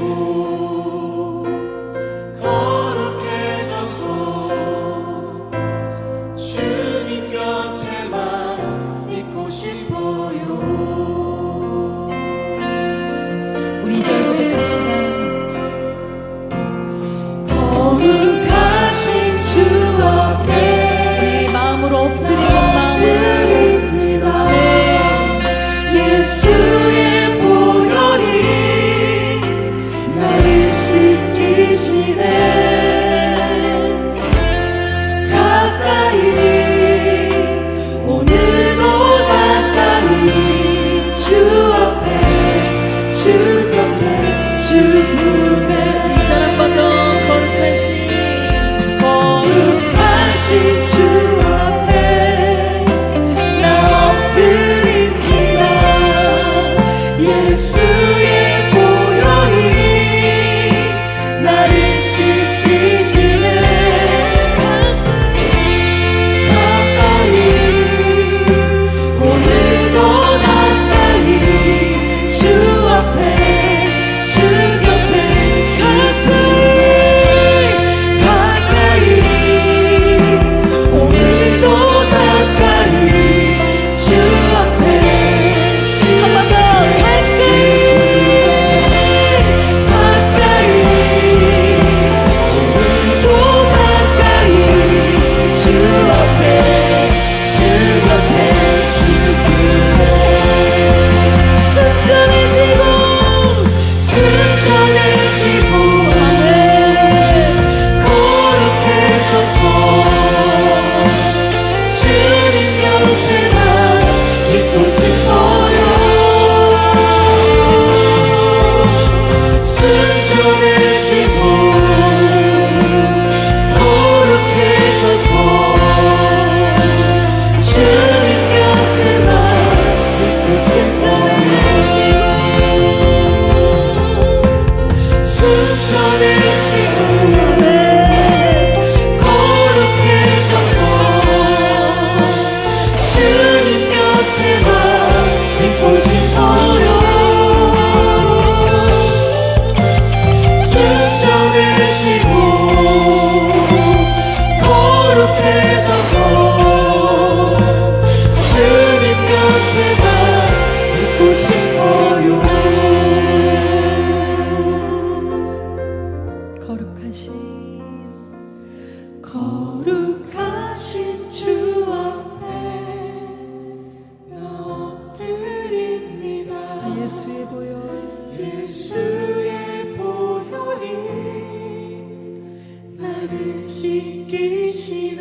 Oh. 그릇 씻기시네.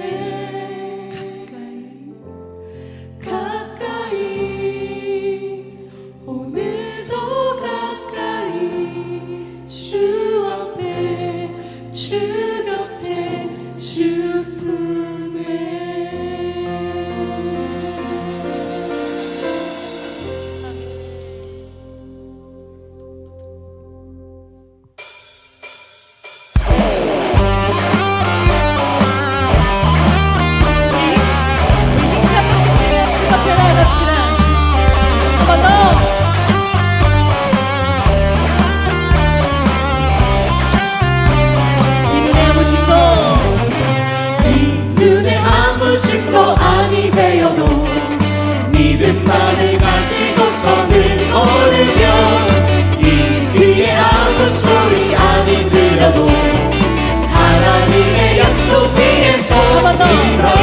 Lord.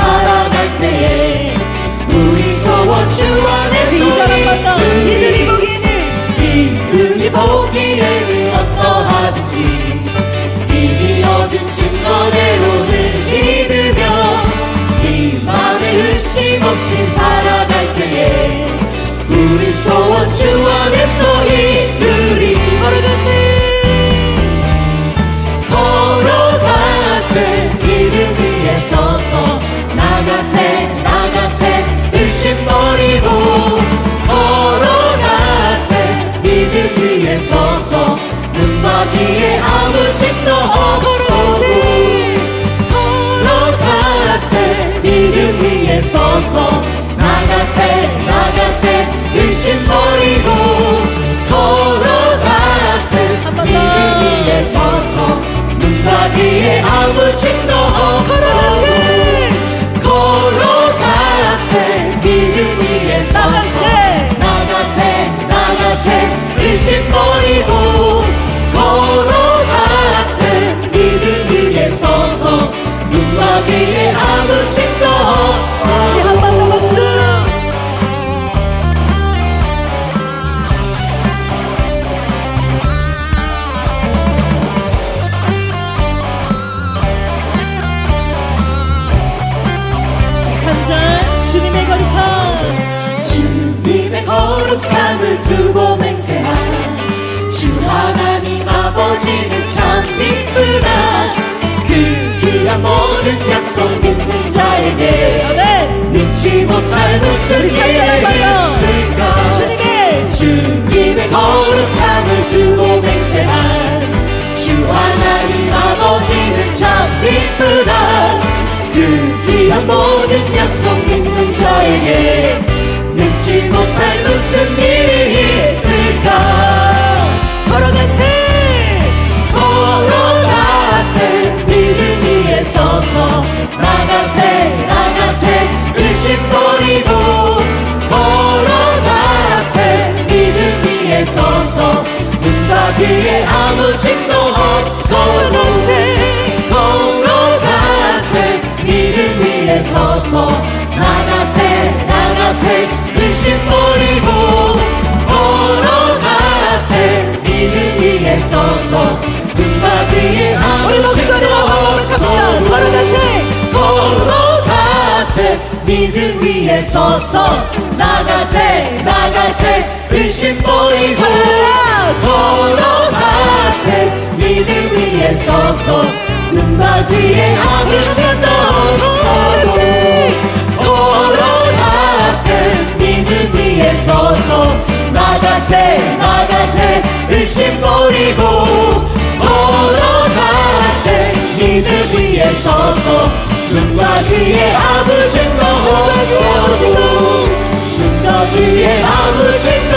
살아갈 때에 우리 소원 주안 위에 서서 눈과 귀에 아무 짐도 없어도 걸어가세 믿음 위에 서서 나가세 나가세 의심 버리고 걸어가세. 믿음 위에 서서 눈과 귀에 아무 없어도 모든 약속 믿는 자에게 믿지 못할 무슨 일 서서 나가세 나가세. 의심 버리고 걸어가세. 믿음 위에 서서 아무 우리 짐도 목소리로 고백합시다. 걸어가세. 걸어가세. 믿음 위에 서서 나가세 나가세. 의심 버리고 걸어가세. 믿음 위에 서서 눈과 귀에 아무 짐도 없어도 걸어가세. 믿음 위에 서서 나가세 나가세. 의심 버리고 걸어가세. 믿음 위에 서서 눈과 귀에 아무 짐도 없어도 눈과 귀에 아무 짐도